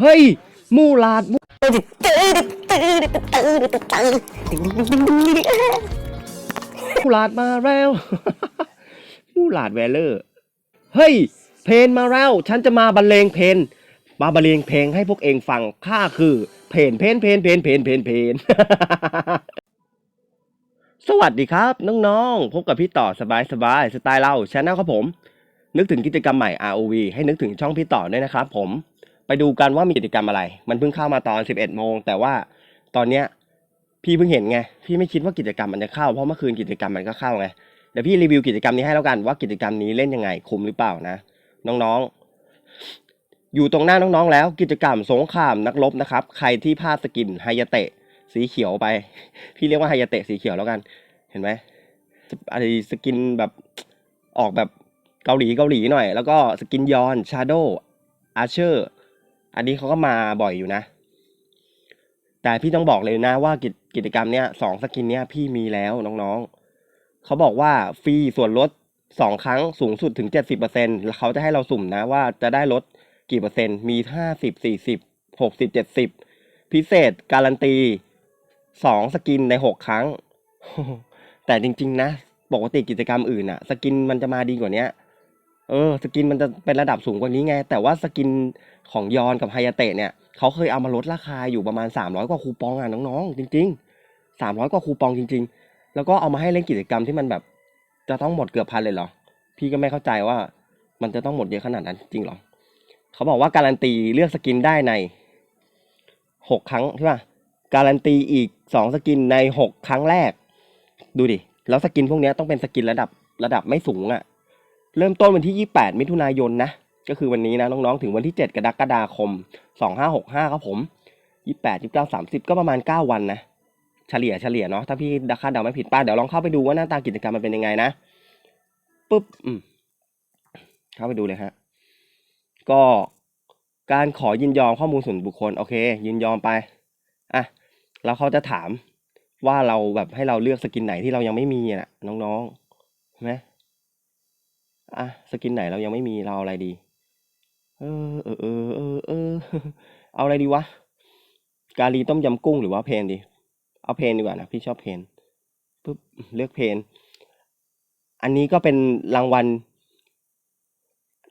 เฮ้ย มูลาดมูมูลาดมาแล้ว มูลาดแวลเลอร์ เฮ้ย เพลงมาแล้ว ฉันจะมาบรรเลงเพลงมาบรรเลงเพลงให้พวกเองฟัง ข้าคือ เพลงเพลงเพลงเพลงเพลงเพลงเพลงสวัสดีครับ น้องๆ พบกับพี่ต่อสบายสบายๆสไตล์เราชแนลครับผม นึกถึงกิจกรรมใหม่ ROV ให้นึกถึงช่องพี่ต่อด้วยนะครับผม ไปดูกันว่ามีกิจกรรมอะไร มันเพิ่งเข้ามาตอน 11โมง แต่ว่าตอนเนี้ยพี่เพิ่งเห็นไง พี่ไม่คิดว่ากิจกรรมมันจะเข้า เพราะเมื่อคืนกิจกรรมมันก็เข้าไง เดี๋ยวพี่รีวิวกิจกรรมนี้ให้แล้วกันว่ากิจกรรมนี้เล่นยังไงคุ้มหรือเปล่านะ น้องๆ อยู่ตรงหน้าน้องๆ แล้ว กิจกรรมสงครามนักรบนะครับ ใครที่พลาดสกินไฮยาเตะสีเขียวไป พี่เรียกว่าไฮยาเตะสีเขียวแล้วกัน เห็นไหมอะไรสกินแบบออกแบบเกาหลีเกาหลีหน่อย แล้วก็สกินยอนชาโดอาเชอร์ อันนี้เขาก็มาบ่อยอยู่นะ แต่พี่ต้องบอกเลยนะว่ากิจกิจกรรมเนี้ยสองสกินเนี้ยพี่มีแล้วน้องๆเขาบอกว่าฟรีส่วนลดสองครั้งสูงสุดถึงเจ็ดสิบเปอร์เซ็นแล้วเขาจะให้เราสุ่มนะว่าจะได้ลดกี่เปอร์เซ็นต์มีห้าสิบสี่สิบหกสิบเจ็ดสิบพิเศษการันตีสองสกินในหกครั้ง แต่จริง ๆ นะ ปกติกิจกรรมอื่นอะสกินมันจะมาดีกว่านี้ เออ สกินมันจะเป็นระดับสูงกว่านี้ไง แต่ว่าสกินของยอนกับไฮยาเตะเนี่ยเขาเคยเอามาลดราคาอยู่ประมาณสามร้อยกว่าคูปองอะน้องๆ จริงๆสามร้อยกว่าคูปองจริง ๆ แล้วก็เอามาให้เล่นกิจกรรมที่มันแบบ จะต้องหมดเกือบพันเลยเหรอ พี่ก็ไม่เข้าใจว่ามันจะต้องหมดเยอะขนาดนั้นจริงหรอเขาบอกว่าการันตีเลือกสกินได้ในหกครั้งใช่ป่ะการันตีอีกสองสกินในหกครั้งแรก ดูดิ แล้วสกินพวกนี้ต้องเป็นสกินระดับระดับไม่สูงอะ่ะ เริ่มต้นวันที่ 28 มิถุนายนนะ ก็คือวันนี้นะน้องๆ ถึงวันที่ 7 กรกฎาคม 2565 ครับผม 28 29 30 ก็ประมาณ 9 วันนะ เฉลี่ยเฉลี่ยเนาะ ถ้าพี่ดักคาดเดาไม่ผิดป้าเดี๋ยวลองเข้าไปดูว่าหน้าตากิจกรรมมันเป็นยังไงนะ ปุ๊บ อืม เข้าไปดูเลยฮะ ก็การขอยินยอมข้อมูลส่วนบุคคล โอเค ยินยอมไป อะ แล้วเขาจะถามว่าเราแบบให้เราเลือกสกินไหนที่เรายังไม่มีอะน้องๆใช่ไหม อะสกินไหนเรายังไม่มีเราเอาอะไรดี เออเออเออเออเออเอาอะไรดีวะกาลีต้มยำกุ้งหรือว่าเพนดี เอาเพนดีกว่านะพี่ชอบเพนปุ๊บเลือกเพน อันนี้ก็เป็นรางวัล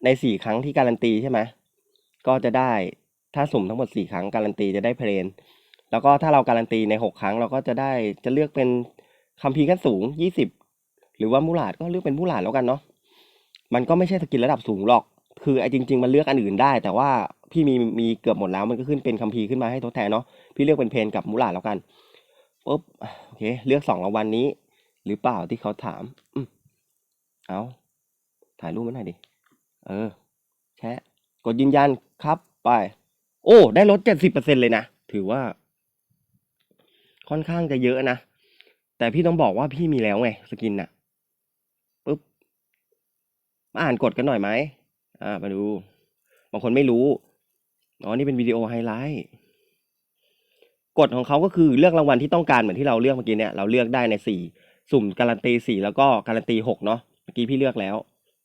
ในสี่ครั้งที่การันตีใช่ไหมก็จะได้ถ้าสุ่มทั้งหมดสี่ครั้งการันตีจะได้เพลน แล้วก็ถ้าเราการันตีในหกครั้งเราก็จะได้จะเลือกเป็นคัมภีร์ขั้นสูงยี่สิบหรือว่ามูหลาดก็เลือกเป็นมูหลาดแล้วกันเนาะ มันก็ไม่ใช่สกินระดับสูงหรอก คือไอ้จริง ๆ มันเลือกอันอื่นได้ แต่ว่าพี่มีมีเกือบหมดแล้วมันก็ขึ้นเป็นคัมภีร์ขึ้นมาให้ทดแทนเนาะพี่เลือกเป็นเพนกับมูลาแล้วกันปุ๊บโอเค เลือกสองรางวัลนี้ หรือเปล่าที่เขาถามอืมเอาถ่ายรูปมาหน่อยดิเออแชะกดยืนยันครับไป โอ้ ได้ลดเจ็ดสิบเปอร์เซ็นเลยนะ ถือว่า ค่อนข้างจะเยอะนะ แต่พี่ต้องบอกว่าพี่มีแล้วไง สกินน่ะ มาอ่านกฎกันหน่อยไหมอ่ามาดู บางคนไม่รู้อ๋อนี่เป็นวิดีโอไฮไลท์กฎของเขาก็คือเลือกรางวัลที่ต้องการเหมือนที่เราเลือกเมื่อกี้เนี่ยเราเลือกได้ในสี่สุ่มการันตีสี่แล้วก็การันตีหกเนาะเมื่อกี้พี่เลือกแล้ว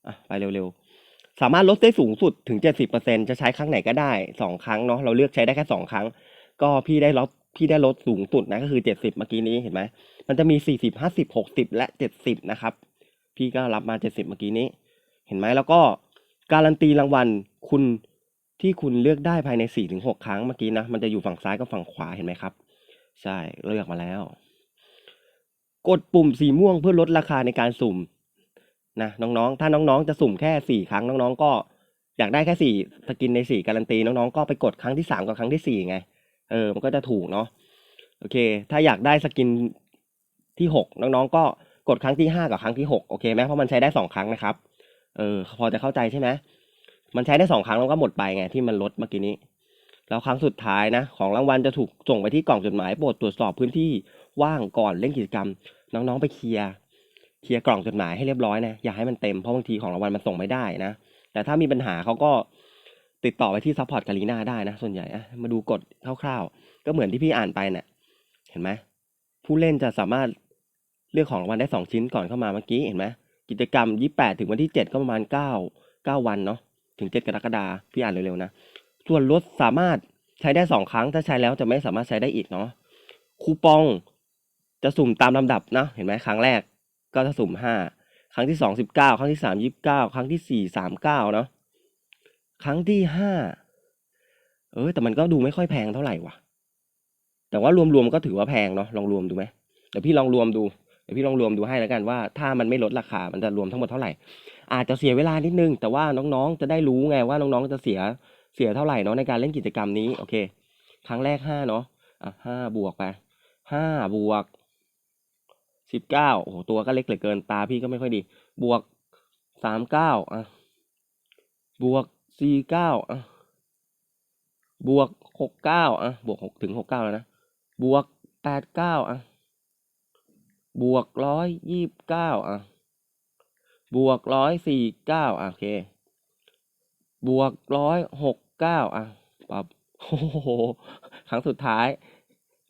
อะไปเร็วๆ สามารถลดได้สูงสุดถึงเจ็ดสิบเปอร์เซ็นจะใช้ครั้งไหนก็ได้สองครั้งเนาะเราเลือกใช้ได้แค่สองครั้ง ก็พี่ได้ลดพี่ได้ลดสูงสุดนะก็คือเจ็ดสิบเมื่อกี้นี้เห็นไหมมันจะมีสี่สิบห้าสิบหกสิบและเจ็ดสิบนะครับ พี่ก็รับมาเจ็ดสิบเมื่อกี้นี้ ห็นไหมแล้วก็การันตีรางวัลคุณที่คุณเลือกได้ภายในสี่ถึงหกครั้งเมื่อกี้นะ มันจะอยู่ฝั่งซ้ายกับฝั่งขวาเห็นไหมครับ ใช่เลือกมาแล้ว กดปุ่มสีม่วงเพื่อลดราคาในการสุ่มนะน้องๆ ถ้าน้องๆ จะสุ่มแค่สี่ครั้งน้องๆ ก็อยากได้แค่สี่สกินในสี่การันตีน้องๆ ก็ไปกดครั้งที่สามกับครั้งที่สี่ไง เออ มันก็จะถูกเนาะ โอเค ถ้าอยากได้สกินที่หกน้องๆ ก็กดครั้งที่ห้ากับครั้งที่หกโอเคไหมเพราะมันใช้ได้สองครั้งนะครับ เออ พอจะเข้าใจใช่ไหมมันใช้ได้สองครั้งแล้วก็หมดไปไงที่มันลดเมื่อกี้นี้ แล้วครั้งสุดท้ายนะ ของรางวัลจะถูกส่งไปที่กล่องจดหมายโปรดตรวจสอบพื้นที่ว่างก่อนเล่นกิจกรรม น้องๆไปเคลียร์เคลียร์กล่องจดหมายให้เรียบร้อยนะอย่าให้มันเต็มเพราะบางทีของรางวัลมันส่งไม่ได้นะแต่ถ้ามีปัญหาเขาก็ติดต่อไปที่ซัพพอร์ตกาลีนาได้นะส่วนใหญ่อะมาดูกฎคร่าวๆ ก็เหมือนที่พี่อ่านไปเนะ่ะเห็นไหมผู้เล่นจะสามารถเลือกของรางวัลได้สองชิ้นก่อนเข้ามาเมื่อกี้เห็นไหม กิจกรรมยี่แปดถึงวันที่เจ็ดก็ประมาณเก้าเก้าวันเนาะถึงเจ็ดกรกฎาพี่อ่านเร็วๆนะ ส่วนลดสามารถใช้ได้สองครั้ง ถ้าใช้แล้วจะไม่สามารถใช้ได้อีกเนาะคูปองจะสุ่มตามลำดับนะเห็นไหมครั้งแรกก็จะสุ่มห้าครั้งที่สองสิบเก้าครั้งที่สามยี่สิบเก้าครั้งที่สี่สามเก้าเนาะครั้งที่ห้าเออแต่มันก็ดูไม่ค่อยแพงเท่าไหร่ว่ะ แต่ว่ารวมๆก็ถือว่าแพงเนาะลองรวมดูไหมเดี๋ยวพี่ลองรวมดู ดี๋ยวพี่ลองรวมดูให้แล้วกันว่าถ้ามันไม่ลดราคา มันจะรวมทั้งหมดเท่าไหร่ อาจจะเสียเวลานิดนึง แต่ว่าน้องๆ จะได้รู้ไงว่าน้องๆ จะเสียเสียเท่าไหร่เนาะในการเล่นกิจกรรมนี้โอเค ครั้งแรกห้าเนาะอะห้าบวกไปห้าบวกสิบเก้าโอ้โหตัวก็เล็กเหลือเกินตาพี่ก็ไม่ค่อยดี บวกสามเก้าอะบวกสี่เก้าอะบวกหกเก้าอะบวกหกถึงหกเก้าแล้วนะบวกแปดเก้าอะ บวกร้อยยี่สิบเก้าอะ บวกร้อยสี่เก้าอะโอเค บวกร้อยหกเก้าอะปรับโอ้โหครั้งสุดท้าย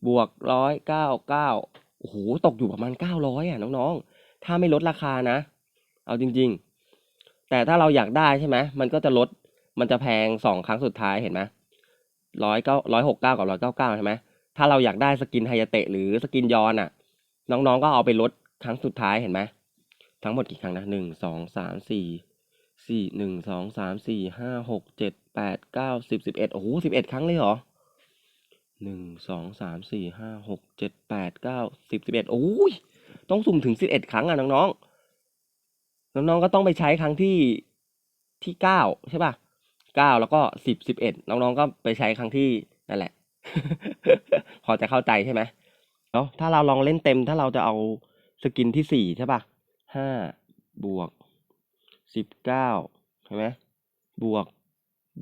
บวกร้อยเก้าเก้าโอ้โหตกอยู่ประมาณเก้าร้อยอะน้องๆ ถ้าไม่ลดราคานะ เอาจริง ๆ แต่ถ้าเราอยากได้ใช่ไหมมันก็จะลด มันจะแพงสองครั้งสุดท้ายเห็นไหมร้อยเก้าร้อยหกเก้ากับร้อยเก้าเก้าใช่ไหมถ้าเราอยากได้สกินไฮยาเตะหรือสกินยอนอะ น้องๆก็เอาไปลดครั้งสุดท้ายเห็นไหมทั้งหมดกี่ครั้งนะหนึ่งสองสามสี่สี่หนึ่งสองสามสี่ห้าหกเจ็ดแปดเก้าสิบสิบเอ็ดโอ้โหสิบเอ็ดครั้งเลยเหรอหนึ่งสองสามสี่ห้าหกเจ็ดแปดเก้าสิบสิบเอ็ดโอ้ยต้องสุ่มถึงสิบเอ็ดครั้งอะน้องๆน้องๆก็ต้องไปใช้ครั้งที่ที่เก้าใช่ป่ะเก้าแล้วก็สิบสิบเอ็ดน้องๆก็ไปใช้ครั้งที่นั่นแหละ พอจะเข้าใจใช่ไหม เนาะถ้าเราลองเล่นเต็ม ถ้าเราจะเอาสกินที่สี่ใช่ป่ะห้าบวกสิบเก้าใช่ไหมบวก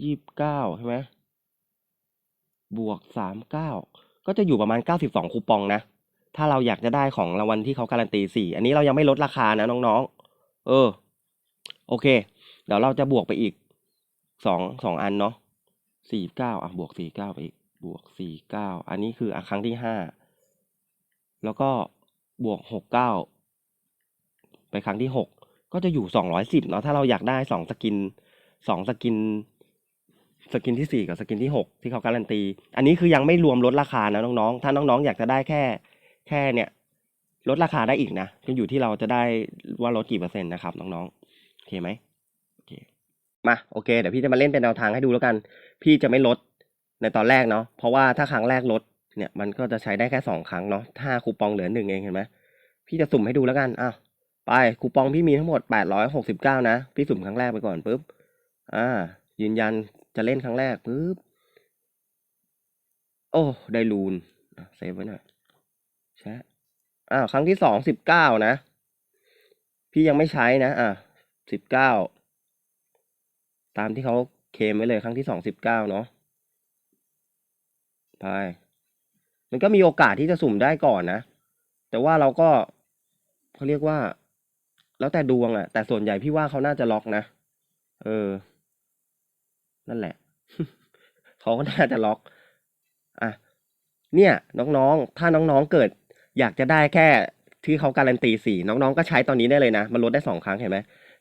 ยี่สิบเก้าใช่ไหมบวกสามเก้าก็จะอยู่ประมาณเก้าสิบสองคูปองนะถ้าเราอยากจะได้ของรางวัลที่เขาการันตีสี่อันนี้เรายังไม่ลดราคานะน้องๆ เออ โอเค เดี๋ยวเราจะบวกไปอีกสองสองอันเนาะสี่เก้าอะบวกสี่เก้าไปอีกบวกสี่เก้าอันนี้คืออครั้งที่ห้า แล้วก็บวกหกเก้าไปครั้งที่หกก็จะอยู่สองร้อยสิบเนาะถ้าเราอยากได้สองสกินสองสกิน สกินที่สี่กับสกินที่หกที่เขาการันตี อันนี้คือยังไม่รวมลดราคานะน้องๆ ถ้าน้องๆ อยากจะได้แค่แค่เนี่ยลดราคาได้อีกนะก็อยู่ที่เราจะได้ว่าลดกี่เปอร์เซ็นต์นะครับน้องๆโอเคไหมโอเคมาโอเคเดี๋ยวพี่จะมาเล่นเป็นแนวทางให้ดูแล้วกัน พี่จะไม่ลดในตอนแรกเนาะเพราะว่าถ้าครั้งแรกลด เนี่ยมันก็จะใช้ได้แค่สองครั้งเนาะถ้าคูปองเหลือหนึ่งเองเห็นไหมพี่จะสุ่มให้ดูแล้วกันอ้าวไปคูปองพี่มีทั้งหมด869นะ พี่สุ่มครั้งแรกไปก่อนปุ๊บอ่า ยืนยันจะเล่นครั้งแรกปุ๊บโอ้ได้ลูนเซฟไว้หน่อยชะอ้าวครั้งที่สองสิบเก้านะ พี่ยังไม่ใช้นะอะสิบเก้าตามที่เขาเคมไว้เลยครั้งที่สองสิบเก้าเนาะไป มันก็มีโอกาสที่จะสุ่มได้ก่อนนะ แต่ว่าเราก็เขาเรียกว่า แล้วแต่ดวงอะแต่ส่วนใหญ่พี่ว่าเขาน่าจะล็อกนะ เออ นั่นแหละ เขาก็น่าจะล็อก อะ เนี่ย น้องๆ ถ้าน้องๆ เกิด อยากจะได้แค่ที่เขาการันตีสี่น้องๆ ก็ใช้ตอนนี้ได้เลยนะ มันลดได้สองครั้งเห็นไหม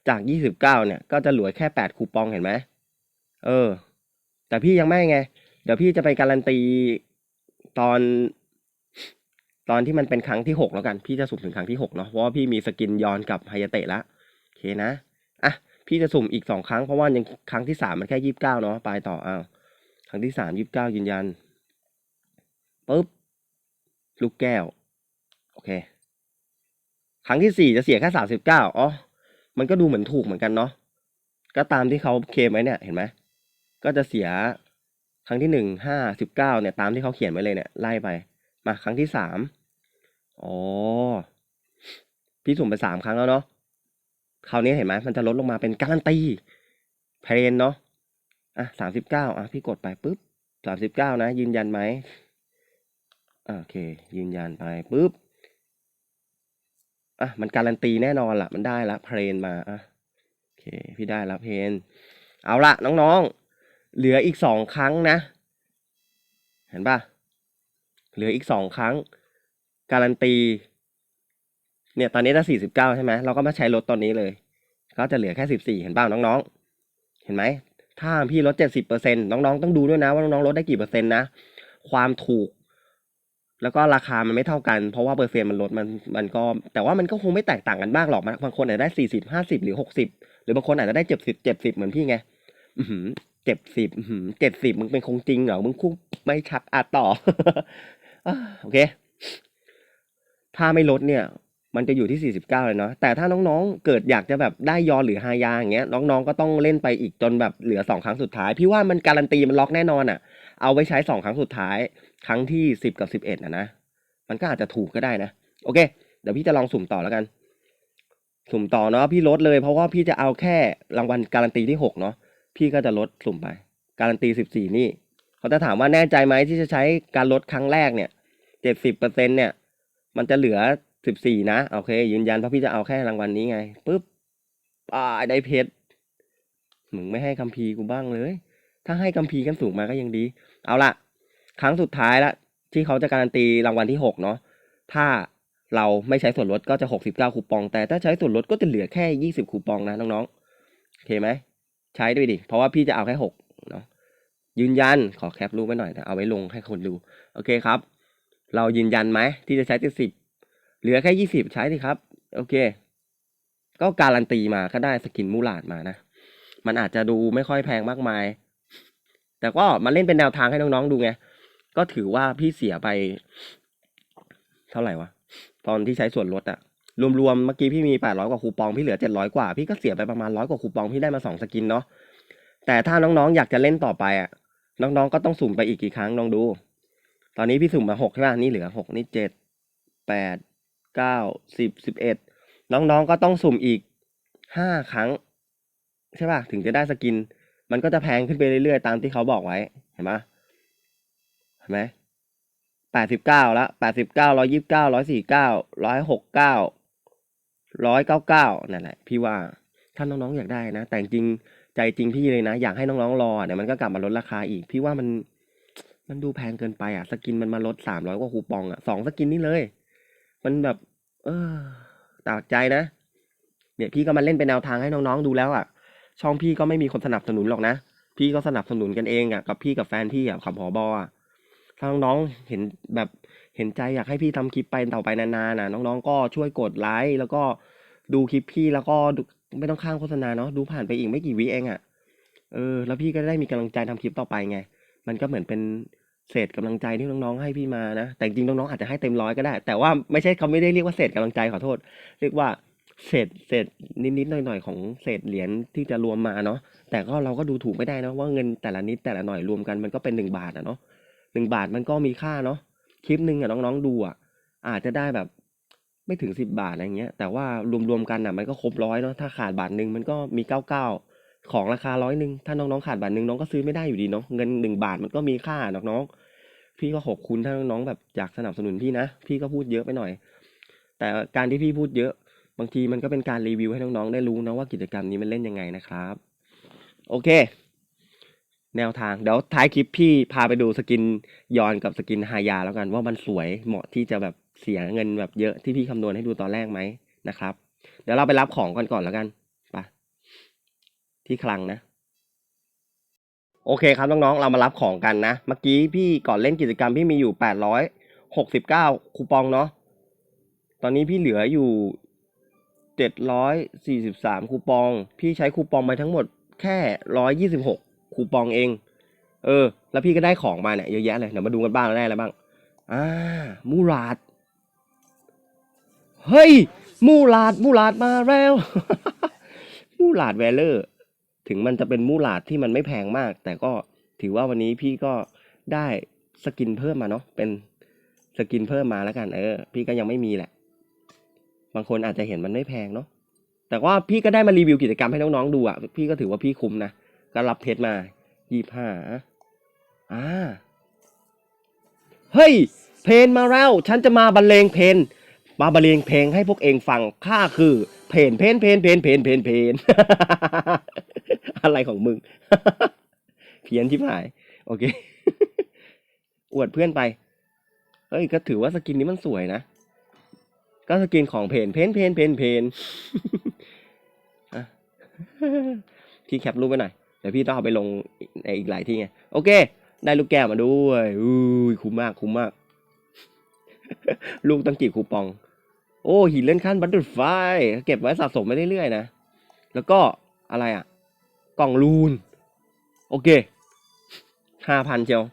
จากยี่สิบเก้าเนี่ย ก็จะเหลือแค่แปดคูปองเห็นไหม เออ แต่พี่ยังไม่ไง เดี๋ยวพี่จะไปการันตี ตอน ตอนที่มันเป็นครั้งที่หกแล้วกัน พี่จะสุ่มถึงครั้งที่หกเนาะเพราะว่าพี่มีสกินยอนกับไฮยาเตะละโอเคนะอะพี่จะสุ่มอีกสองครั้งเพราะว่ายังครั้งที่สามมันแค่ยี่สิบเก้าเนาะไปต่ออ้าวครั้งที่สามยี่สิบเก้ายืนยันปุ๊บลูกแก้ว โอเค ครั้งที่สี่จะเสียแค่สามสิบเก้าอ๋อมันก็ดูเหมือนถูกเหมือนกันเนาะก็ตามที่เขาเคมไว้เนี่ยเห็นไหมก็จะเสีย ครั้งที่หนึ่งห้าสิบเก้าเนี่ยตามที่เขาเขียนไว้เลยเนี่ยไล่ไปมาครั้งที่สามอ๋อพี่สุ่มไปสามครั้งแล้วเนาะคราวนี้เห็นไหมมันจะลดลงมาเป็นการันตีเพลนเนาะอะสามสิบเก้าอะพี่กดไปปุ๊บสามสิบเก้านะ ยืนยันไหมโอเค ยืนยันไปปุ๊บอะมันการันตีแน่นอนละมันได้ละเพลนมาอะโอเค พี่ได้ละเพลนเอาละน้องๆ เหลืออีกสองครั้งนะ เห็นปะเหลืออีกสองครั้ง การันตี เนี่ยตอนนี้ได้สี่สิบเก้าใช่ไหมเราก็มาใช้ลดตอนนี้เลย ก็จะเหลือแค่สิบสี่เห็นป่าน้องๆ เห็นไหม ถ้าพี่ลดเจ็ดสิบเปอร์เซ็นต์น้องๆ ต้องดูด้วยนะว่าน้องๆลดได้กี่เปอร์เซ็นต์นะ ความถูก แล้วก็ราคามันไม่เท่ากัน เพราะว่าเปอร์เซ็นต์มันลดมันมันก็ แต่ว่ามันก็คงไม่แตกต่างกันมากหรอกบางคนอาจจะได้สี่สิบห้าสิบหรือหกสิบหรือบางคนอาจจะได้เจ็ดสิบเจ็ดสิบเหมือนพี่ไง จ็ดสิบเจ็ดสิบมึงเป็นคงจริงเหรอ มึงคุกไม่ชักอาต่อ โอเค ถ้าไม่ลดเนี่ย มันจะอยู่ที่ 49 เลยเนาะ แต่ถ้าน้องๆ เกิดอยากจะแบบได้ยอหรือฮายาอย่างเงี้ย น้องๆ ก็ต้องเล่นไปอีกจนแบบเหลือ 2 ครั้งสุดท้าย พี่ว่ามันการันตีมันล็อกแน่นอนอะ่ะ เอาไว้ใช้ 2 ครั้งสุดท้าย ครั้งที่ 10 กับ 11นะนะ มันก็อาจจะถูกก็ได้นะ โอเค เดี๋ยวพี่จะลองสุ่มต่อแล้วกัน สุ่มต่อเนาะ พี่ลดเลยเพราะว่าพี่จะเอาแค่รางวัลการันตีที่ 6 เนาะ พี่ก็จะลดสุ่มไป การันตี14นี่ เขาจะถามว่าแน่ใจไหมที่จะใช้การลดครั้งแรกเนี่ย70%เปอร์เซ็นเนี่ย มันจะเหลือ14นะ โอเค ยืนยันเพราะพี่จะเอาแค่รางวัลนี้ไงปุ๊บอ่าได้เพชรมึงไม่ให้คัมภีร์กูบ้างเลย ถ้าให้คัมภีร์กันสูงมาก็ยังดี เอาละครั้งสุดท้ายละที่เขาจะการันตีรางวัลที่6เนาะถ้าเราไม่ใช้ส่วนลดก็จะ 69 คูปอง แต่ถ้าใช้ส่วนลดก็จะเหลือแค่ 20 คูปองนะน้องๆ โอเคไหม ใช้ด้วยดิ เพราะว่าพี่จะเอาแค่6เนาะยืนยันขอแคปรูปไว้หน่อยนะเอาไว้ลงให้คนดู โอเคครับ เรายืนยันไหมที่จะใช้เจ็ดสิบเหลือแค่ยี่สิบใช้สิครับ โอเค ก็การันตีมาก็ได้สกินมูลาดมานะ มันอาจจะดูไม่ค่อยแพงมากมาย แต่ก็มาเล่นเป็นแนวทางให้น้องๆดูไง ก็ถือว่าพี่เสียไป เท่าไหร่วะ ตอนที่ใช้ส่วนลดอะ รวมๆเมื่อกี้พี่มีแปดร้อยกว่าคูปองพี่เหลือเจ็ดร้อยกว่า พี่ก็เสียไปประมาณร้อยกว่าคูปองพี่ได้มาสองสกินเนาะแต่ถ้าน้องๆอยากจะเล่นต่อไปอะน้องๆก็ต้องสุ่มไปอีกกี่ครั้งลองดู ตอนนี้พี่สุ่มมาหกใช่ป่ะนี่เหลือหกนี่เจ็ดแปดเก้าสิบสิบเอ็ดน้องๆก็ต้องสุ่มอีกห้าครั้ง ใช่ป่ะถึงจะได้สกิน มันก็จะแพงขึ้นไปเรื่อยๆ ตามที่เขาบอกไว้เห็นไหมเห็นไหมแปดสิบเก้าละแปดสิบเก้าร้อยิบเก้าร้อยสี่เก้าร้อยหกเก้า ร้อยเก้าเก้านั่นแหละพี่ว่าถ้าน้องๆอยากได้นะ แต่จริงใจจริงพี่เลยนะ อยากให้น้องๆรอเดี๋ยวมันก็กลับมาลดราคาอีก พี่ว่ามันมันดูแพงเกินไปอะ สกินมันมาลดสามร้อยกว่าคูปองอะสองสกินนี่เลย มันแบบ เออตากใจนะเนี่ยพี่ก็มาเล่นเป็นแนวทางให้น้องๆดูแล้วอะ ช่องพี่ก็ไม่มีคนสนับสนุนหรอกนะพี่ก็สนับสนุนกันเองอะกับพี่กับแฟนพี่อะขับหอบอะถ้าน้องๆเห็นแบบ เห็นใจอยากให้พี่ทำคลิปไปต่อไปนานๆน่ะน้องๆก็ช่วยกดไลค์แล้วก็ดูคลิปพี่แล้วก็ไม่ต้องข้ามโฆษณาเนาะดูผ่านไปอีกไม่กี่วิเองอะเออแล้วพี่ก็ได้มีกำลังใจทำคลิปต่อไปไง มันก็เหมือนเป็นเศษกำลังใจที่น้องๆให้พี่มานะ แต่จริงน้องๆอาจจะให้เต็มร้อยก็ได้ แต่ว่าไม่ใช่เขาไม่ได้เรียกว่าเศษกำลังใจขอโทษ เรียกว่าเศษเศษนิดๆหน่อยๆของเศษเหรียญที่จะรวมมาเนาะแต่ก็เราก็ดูถูกไม่ได้นะว่าเงินแต่ละนิดแต่ละหน่อยรวมกันมันก็เป็นหนึ่งบาทอะเนาะหนึ่งบาทมันก็มีค่าเนาะ คลิปหนึ่งอะน้องๆดูอะอาจจะได้แบบไม่ถึงสิบบาทอะไรเงี้ย แต่ว่ารวมๆกันอะมันก็ครบร้อยเนาะถ้าขาดบาทหนึ่งมันก็มีเก้าเก้าของราคาร้อยหนึ่งถ้าน้องๆขาดบาทหนึ่งน้องก็ซื้อไม่ได้อยู่ดีเนาะเงินหนึ่งบาทมันก็มีค่าน้องๆพี่ก็ขอบคุณถ้าน้องๆแบบอยากสนับสนุนพี่นะพี่ก็พูดเยอะไปหน่อย แต่การที่พี่พูดเยอะบางทีมันก็เป็นการรีวิวให้น้องๆได้รู้นะว่ากิจกรรมนี้มันเล่นยังไงนะครับ โอเค แนวทาง เดี๋ยวท้ายคลิปพี่พาไปดูสกินยอนกับสกินฮายาแล้วกัน ว่ามันสวยเหมาะที่จะแบบเสียเงินแบบเยอะที่พี่คำนวณให้ดูตอนแรกไหมนะครับ เดี๋ยวเราไปรับของกันก่อนแล้วกันไปที่คลังนะ โอเคครับน้องๆ เรามารับของกันนะ เมื่อกี้พี่ก่อนเล่นกิจกรรมพี่มีอยู่แปดร้อยหกสิบเก้าคูปองเนาะตอนนี้พี่เหลืออยู่เจ็ดร้อยสี่สิบสามคูปอง พี่ใช้คูปองไปทั้งหมดแค่ร้อยยี่สิบหก คูปองเอง เออ แล้วพี่ก็ได้ของมาเนี่ยเยอะแยะเลยเดี๋ยวมาดูกันบ้างว่าได้อะไรบ้าง อ่า มูราด เฮ้ย มูลาด มูลาดมาแล้ว มูลาดแวลเลอร์ ถึงมันจะเป็นมูลาดที่มันไม่แพงมาก แต่ก็ถือว่าวันนี้พี่ก็ได้สกินเพิ่มมาเนาะ เป็นสกินเพิ่มมาแล้วกัน เออ พี่ก็ยังไม่มีแหละ บางคนอาจจะเห็นมันไม่แพงเนาะแต่ว่าพี่ก็ได้มารีวิวกิจกรรมให้น้องๆดูอะ พี่ก็ถือว่าพี่คุ้มนะ ก็รับเพชรมายี่ห้าอ่า เฮ้ย เพลงมาแล้ว ฉันจะมาบรรเลงเพลงมาบรรเลงเพลงให้พวกเองฟัง ข้าคือ เพลงเพลงเพลงเพลงเพลงเพลงเพลงอะไรของมึง เพี้ยนชิบหาย โอเค อวดเพื่อนไป เฮ้ย ก็ถือว่าสกินนี้มันสวยนะ ก็สกินของเพน เพน เพน เพน เพนอะพี่แคปรูปไว้หน่อย เดี๋ยวพี่ต้องเอาไปลงในอีกหลายที่ไงโอเค ได้ลูกแก้วมาด้วยอุ้ยคุ้มมากคุ้มมาก ลูกตั้งกี่คูปอง โอ้หินเล่นขั้นบัตเตอร์ไฟเก็บไว้สะสมไปเรื่อยๆนะแล้วก็อะไรอะ กล่องลูน โอเคห้าพันเชียว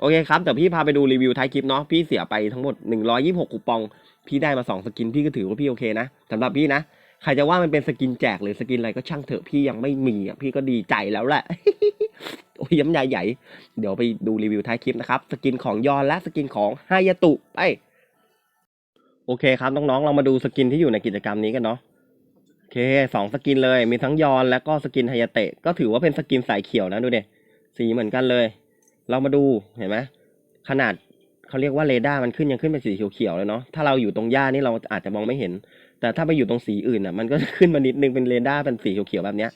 โอเคครับแต่พี่พาไปดูรีวิวท้ายคลิปเนาะพี่เสียไปทั้งหมด 126คูปอง พี่ได้มา 2 สกิน พี่ก็ถือว่าพี่โอเคนะสำหรับพี่นะ ใครจะว่ามันเป็นสกินแจกหรือสกินอะไรก็ช่างเถอะพี่ยังไม่มีอะพี่ก็ดีใจแล้วแหละโอ้ยย้ำใหญ่ใหญ่ เดี๋ยวไปดูรีวิวท้ายคลิปนะครับ สกินของยอนและสกินของไฮยาตุไปโอเคครับน้องๆเรามาดูสกินที่อยู่ในกิจกรรมนี้กันเนาะโอเคสองสกินเลยมีทั้งยอนและก็สกินไฮยาเตะ ก็ถือว่าเป็นสกินสายเขียวนะดูเด็สีเหมือนกันเลย เรามาดูเห็นไหมขนาด เขาเรียกว่าเรดาร์มันขึ้นยังขึ้นเป็นสีเขียวๆเลยเนาะถ้าเราอยู่ตรงหญ้านี่เราอาจจะมองไม่เห็น แต่ถ้าไปอยู่ตรงสีอื่นอะมันก็จะขึ้นมานิดนึงเป็นเรดาร์เป็นสีเขียวๆแบบเนี้ย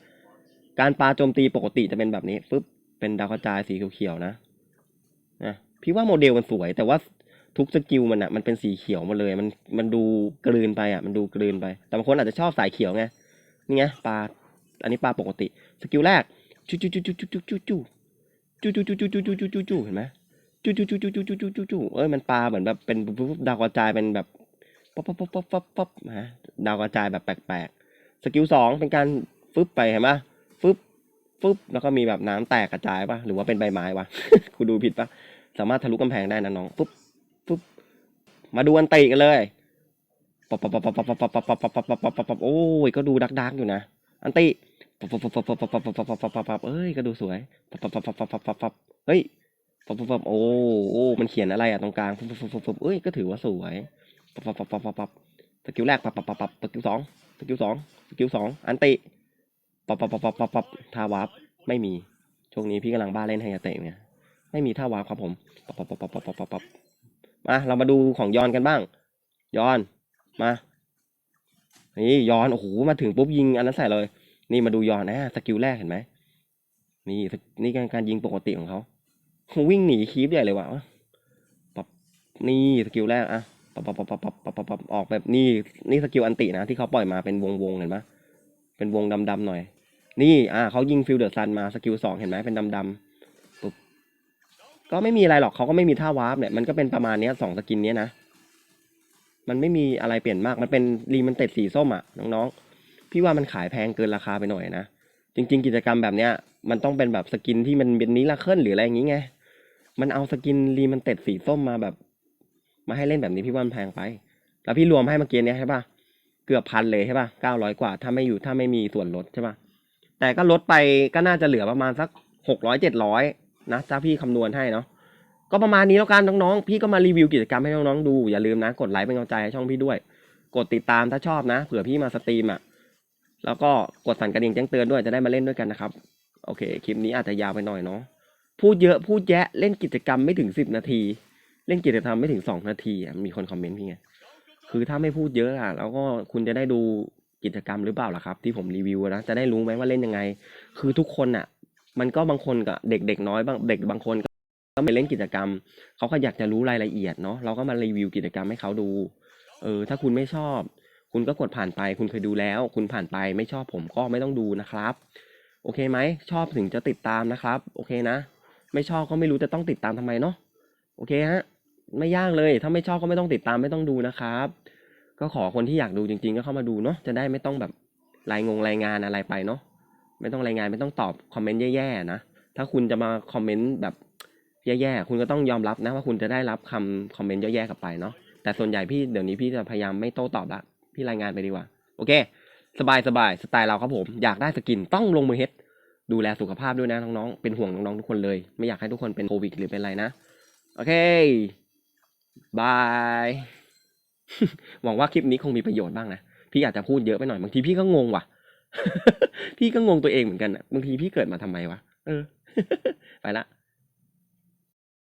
การปาโจมตีปกติจะเป็นแบบนี้ปึ๊บเป็นดาวกระจายสีเขียวๆนะนะพี่ว่าโมเดลมันสวย แต่ว่าทุกสกิลมันอะมันเป็นสีเขียวหมาเลยมันมันดูกลืนไปอะมันดูกลืนไป แต่บางคนอาจจะชอบสายเขียวไงนี่ไงปลาอันนี้ปลาปกติ สกิลแรกจู่จู่จู่จู่จู่จู่จู่จู่จู่จูจูจูจูจูจูจูจูเห็นไหม จูจูจูจูจูจูจูจูจูเอ้ยมันปลาเหมือนแบบเป็นปุ๊บดาวกระจายเป็นแบบป๊อปป๊อปป๊อปป๊อปป๊อปป๊อปฮะดาวกระจายแบบแปลกๆสกิลสองเป็นการฟึบไปเห็นปะฟึบฟึบแล้วก็มีแบบน้ำแตกกระจายปะหรือว่าเป็นใบไม้วะกูดูผิดปะสามารถทะลุกำแพงได้นะน้องฟึบฟึบมาดูอันติกันเลยป๊อปป๊อปป๊อปป๊อปป๊อปป๊อปป๊อปป๊อปป๊อปป๊อปป๊อปป๊อปป๊อปโอ้ยก็ดูดักดักอยู่นะอันติป๊อปป๊อปป๊อปป๊อปป๊อปป๊อปป๊อปป๊อปป๊อปป๊อปเอ้ยก็ดูสวยปปปปป๊อปป๊อปป๊อปป๊อปป๊อปเฮ้ย ปับปับโอ้โอ้มันเขียนอะไรอะตรงกลางปับปับปับปับเอ้ยก็ถือว่าสวยปับปับปับปับปับปับสกิลแรกปับปับปับปับสกิลสองสกิลสองสกิลสองอันติปับปับปับปับปับปับท่าวับไม่มีช่วงนี้พี่กำลังบ้าเล่นไฮยาเตะเนี่ยไม่มีท่าวับครับผมปับปับปับปับปับปับปับมาเรามาดูของยอนกันบ้าง ยอนมานี่ย้อนโอ้โหมาถึงปุ๊บยิงอันนั้นใส่เลย นี่มาดูยอนนะสกิลแรกเห็นไหมนี่นี่การยิงปกติของเขา วิ่งหนีคีบใหญ่เลยว่ะปับนี่สกิลแรกอะปับปับปับปับปับปับปับออกแบบนี่นี่สกิลอันตินะที่เขาปล่อยมาเป็นวงวงเห็นไหมเป็นวงดำๆหน่อย นี่อ่าเขายิงฟิลเดอร์ซันมาสกิลสองเห็นไหมเป็นดำๆปุ๊บก็ไม่มีอะไรหรอกเขาก็ไม่มีท่าวาร์ปเนี่ยมันก็เป็นประมาณนี้สองสกินนี้นะมันไม่มีอะไรเปลี่ยนมากมันเป็นรีมันเต็ดสีส้มอะน้องๆพี่ว่ามันขายแพงเกินราคาไปหน่อยนะจริง ๆ กิจกรรมแบบเนี้ยมันต้องเป็นแบบสกินที่มันเป็นนี้ละเคลื่อนหรืออะไรอย่างงี้ไง มันเอาสกินรีมันเต็ดสีส้มมาแบบ มาให้เล่นแบบนี้พี่ว่ามันแพงไป แล้วพี่รวมให้เมื่อกี้เนี้ยใช่ปะเกือบพันเลยใช่ป่ะเก้าร้อยกว่า ถ้าไม่อยู่ถ้าไม่มีส่วนลดใช่ป่ะแต่ก็ลดไปก็น่าจะเหลือประมาณสักหกร้อยเจ็ดร้อยนะถ้าพี่คำนวณให้เนาะก็ประมาณนี้แล้วกันน้องๆ พี่ก็มารีวิวกิจกรรมให้น้องๆดู อย่าลืมนะ กดไลค์เป็นกำลังใจให้ช่องพี่ด้วย กดติดตามถ้าชอบนะ เผื่อพี่มาสตรีมอะ แล้วก็กดสั่นกระดิ่งแจ้งเตือนด้วยจะได้มาเล่นด้วยกันนะครับ โอเค คลิปนี้อาจจะยาวไปหน่อยเนาะ พูดเยอะพูดแยะเล่นกิจกรรมไม่ถึงสิบนาที เล่นกิจกรรมไม่ถึงสองนาทีมีคนคอมเมนต์พี่ไงคือถ้าไม่พูดเยอะอะแล้วก็คุณจะได้ดูกิจกรรมหรือเปล่าล่ะครับ ที่ผมรีวิวนะจะได้รู้ไหมว่าเล่นยังไง คือทุกคนอะมันก็บางคนกับเด็กๆน้อยบางเด็กบางคนก็ก็ไปเล่นกิจกรรมเขาก็อยากจะรู้รายละเอียดเนาะเราก็มารีวิวกิจกรรมให้เขาดูเออถ้าคุณไม่ชอบ คุณก็กดผ่านไป คุณเคยดูแล้ว คุณผ่านไปไม่ชอบผมก็ไม่ต้องดูนะครับ โอเคไหมชอบถึงจะติดตามนะครับ โอเคนะ ไม่ชอบก็ไม่รู้จะต้องติดตามทำไมเนาะโอเคฮะไม่ยากเลย ถ้าไม่ชอบก็ไม่ต้องติดตามไม่ต้องดูนะครับ ก็ขอคนที่อยากดูจริง ๆ ก็เข้ามาดูเนาะจะได้ไม่ต้องแบบรายงงรายงานอะไรไปเนาะไม่ต้องรายงานไม่ต้องตอบคอมเมนต์แย่ๆนะถ้าคุณจะมาคอมเมนต์แบบแย่ๆคุณก็ต้องยอมรับนะว่าคุณจะได้รับคำคอมเมนต์แย่ๆกลับไปเนาะแต่ส่วนใหญ่พี่เดี๋ยวนี้พี่จะพยายามไม่โต้ตอบละพี่รายงานไปดีกว่า โอเค สบายสบายสไตล์เราครับผม อยากได้สกินต้องลงมือเฮ็ด ดูแลสุขภาพด้วยนะน้องๆ เป็นห่วงน้องๆทุกคนเลย ไม่อยากให้ทุกคนเป็นโควิดหรือเป็นอะไรนะ โอเค บาย หวังว่าคลิปนี้คงมีประโยชน์บ้างนะ พี่อาจจะพูดเยอะไปหน่อย บางทีพี่ก็งงว่ะ พี่ก็งงตัวเองเหมือนกันนะบางทีพี่เกิดมาทำไมวะ เออ ไปละ